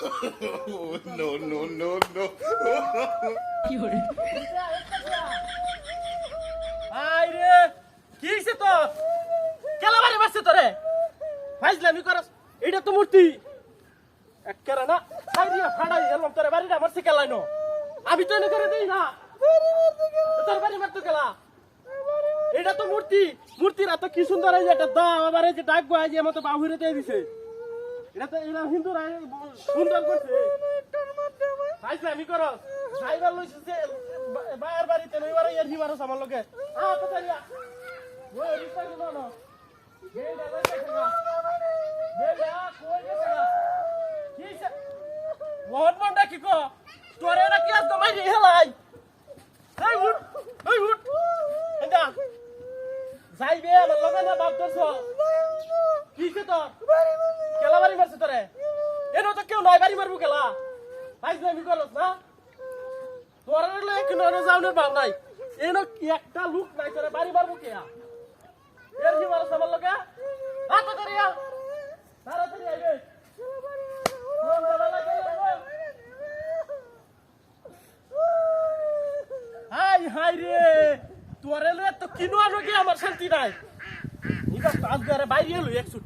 no, no, no, no. আইরে কি হইছে তো কেলা বাড়ি বাসছে তোরে। ফাইজলামি করস এটা তো মূর্তি। একেরা না সাইরিয়া ফাড়াই এলাম তোরে বাড়িটা মারছে কেলাই নো। আমি তো এনে করে দেই না। তোর বাড়ি মারতো কেলা। এটা তো মূর্তি। মূর্তির এত কি সুন্দর এই যে এটা দাম আবার এই যে ডাক বয় যে মতো বাহুরে দিয়ে দিছে। এটা তো এটা হিন্দুরা সুন্দর করছে। ফাইজলামি করস সাইবার লইছে যে বাইর বাড়িতে নইবার ইয়ার হিমারস আমার লগে। আ, কোথায় ওই রিস্তা কি না লইছে না গেন্দা কই না কি সে মোহন মন্ডা কি কো? তোরে না কি আজকে মাইরি হেলাই? এই উঠ এই উঠ। এন্ডা যাইবে, আমার লগে না বাপ কি সে তোর? কেলা বাড়ি মারছে তোরে? এনো তো কেউ নাই, বাড়ি মারবো কেলা ফাইজলামি করস না? তোর নয় যাওনের ভাব নাই। এনো একটা লুক নাই তোরে, বাড়ি মারবো কে এর কি মারস আমার লগে? হাত ধরিয়া তাড়াতাড়ি। হাই হাই রে। তোর এলো এত কিনো আনো কি আমার শান্তি নাই। নিবা কাজ করে বাইরে এলো এক সুট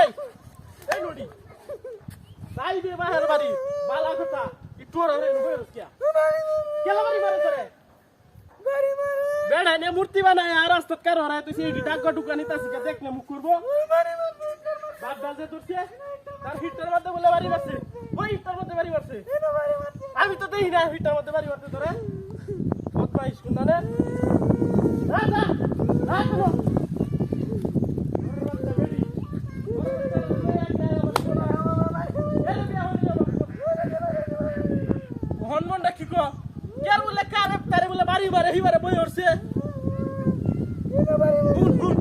এই এই নডি যাইবে বাহের বাড়ি বালা কথা একটু ওরে নুবে রসকিয়া কেলা বাড়ি মারে তোরে বেড়া নে মূর্তি বানায় আর রাস্তাত কার হরায় তুই সেই ডাক দোকানি তাসি কে দেখ নে মুখ করব বাপ ডাল যে তুরছে তার হিটার মধ্যে বলে বাড়ি মারছে ওই হিটার মধ্যে বাড়ি মারছে দেখি না হিটার মধ্যে বাড়ি মারছে তোরে বদমাইশ কোন না না কোনো হনমনটা কি কো কেন বলে, কারে কারে বলে বাড়ি বাড়ি, হিবারে বই উঠছে গুন গুন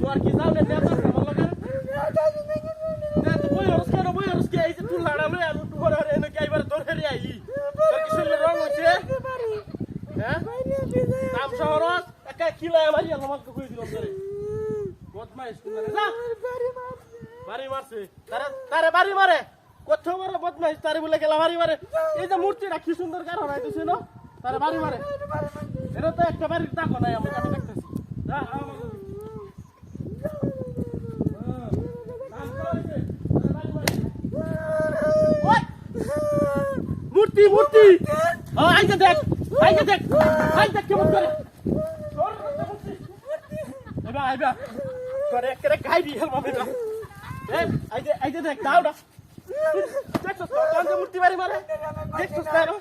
তোর কি যাও না নেতা আমার লগে না তো বই উঠছ কেন বই উঠছ কে এই যে তুই লাড়া লই আমি তুই ঘরে এনে কি আইবার তোর হেরি আই তোর কি শুনলে রং হইছে হ্যাঁ নাম শহর একা কিলা মারি আমার কই দিলাম তোরে বদমাইশ কোন যা বাড়ি মারছে। তারে তারে বাড়ি মারে। কত বড় বদমাইশ তারে বলে গেলা বাড়ি মারে। এই যে মূর্তিটা কি সুন্দর কারণ হইতেছে না? তারে বাড়ি মারে। এটা তো একটা বাড়ির দেখো নাই আমি আমি দেখতেছি। যা, আমার করা মারে। মূর্তি মূর্তি! আইতে দেখ আইতে দেখ আইতে কেমন করে। আইবা করে করে গাইডি হেলবা বেটা এই আইতে আইতে দেখ, দাও না। দেখছস মূর্তি বাড়ি মারে দেখছস তারো